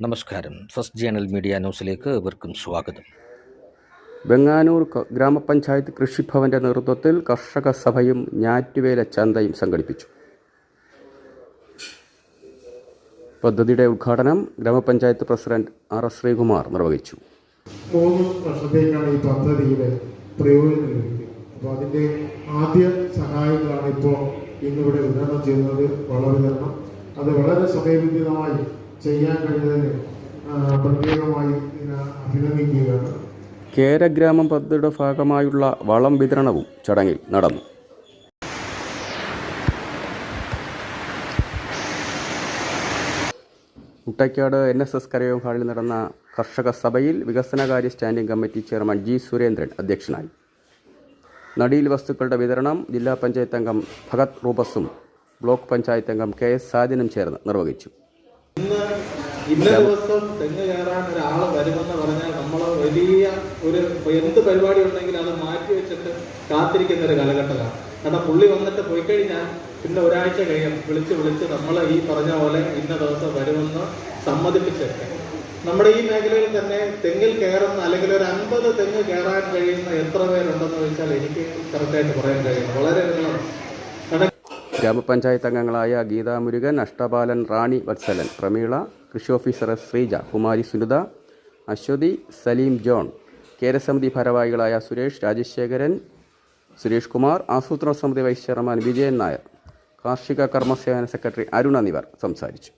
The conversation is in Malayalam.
നമസ്കാരം. ഫസ്റ്റ് ജേണൽ മീഡിയ ന്യൂസിലേക്ക് ഏവർക്കും സ്വാഗതം. വെങ്ങാനൂർ ഗ്രാമപഞ്ചായത്ത് കൃഷിഭവന്റെ നേതൃത്വത്തിൽ കർഷക സഭയും ഞാറ്റുവേല ചന്തയും സംഘടിപ്പിച്ചു. പദ്ധതിയുടെ ഉദ്ഘാടനം ഗ്രാമപഞ്ചായത്ത് പ്രസിഡന്റ് ആർ എസ് ശ്രീകുമാർ നിർവഹിച്ചു. വർഷത്തേക്കാണ് ഈ പദ്ധതിയുടെ പ്രയോജനം ലഭിക്കുന്നത് അപ്പോൾ അതിന്റെ ആദ്യ സഹായങ്ങളാണ് ഇപ്പോൾ ഇന്നിവിടെ വിതരണം ചെയ്യുന്നത്. വളവിതരണം അത് വളരെ സമയബന്ധിതമായി ചെയ്യാൻ കഴിഞ്ഞതിന് പ്രത്യേകമായി അഭിനന്ദിക്കുകയാണ്. കേരഗ്രാമം പദ്ധതിയുടെ ഭാഗമായുള്ള വളം വിതരണവും ചടങ്ങിൽ നടന്നു. മുട്ടയ്ക്കാട് എൻ എസ് എസ് കരയോ ഹാളിൽ നടന്ന കർഷക സഭയിൽ വികസനകാര്യ standing committee chairman G Surendran അധ്യക്ഷനായി. നടീൽ വസ്തുക്കളുടെ വിതരണം ജില്ലാ പഞ്ചായത്ത് അംഗം ഭഗത് റൂബസും ബ്ലോക്ക് പഞ്ചായത്ത് അംഗം കെ എസ് സാജനും ചേർന്ന് നിർവഹിച്ചു. ഇന്ന ദിവസം തെങ്ങ് കയറാൻ ഒരാൾ വരുമെന്ന് പറഞ്ഞാൽ നമ്മൾ വലിയ ഒരു എന്ത് പരിപാടി ഉണ്ടെങ്കിലും അത് മാറ്റി വെച്ചിട്ട് കാത്തിരിക്കുന്ന ഒരു കാലഘട്ടമാണ്. കാരണം പുള്ളി വന്നിട്ട് പോയി കഴിഞ്ഞാൽ പിന്നെ ഒരാഴ്ച കഴിയും. വിളിച്ച് വിളിച്ച് നമ്മൾ ഈ പറഞ്ഞ പോലെ ഇന്ന ദിവസം വരുമെന്ന് സമ്മതിപ്പിച്ചൊക്കെ നമ്മുടെ ഈ മേഖലയിൽ തന്നെ തെങ്ങിൽ കയറുന്ന അല്ലെങ്കിൽ ഒരു അൻപത് തെങ്ങ് കയറാൻ കഴിയുന്ന എത്ര പേരുണ്ടെന്ന് വെച്ചാൽ എനിക്ക് കറക്റ്റായിട്ട് പറയാൻ കഴിയും വളരെ ഗ്രാമപഞ്ചായത്ത് അംഗങ്ങളായ ഗീതാ മുരുകൻ അഷ്ടപാലൻ റാണി വത്സലൻ പ്രമീള കൃഷി officer S Sreeja Kumari Sunitha Aswathy Saleem John കേരസമിതി ഭാരവാഹികളായ സുരേഷ് രാജശേഖരൻ സുരേഷ് കുമാർ ആസൂത്രണ സമിതി വൈസ് ചെയർമാൻ വിജയൻ നായർ കാർഷിക കർമ്മസേവന സെക്രട്ടറി അരുൺ എന്നിവർ സംസാരിച്ചു.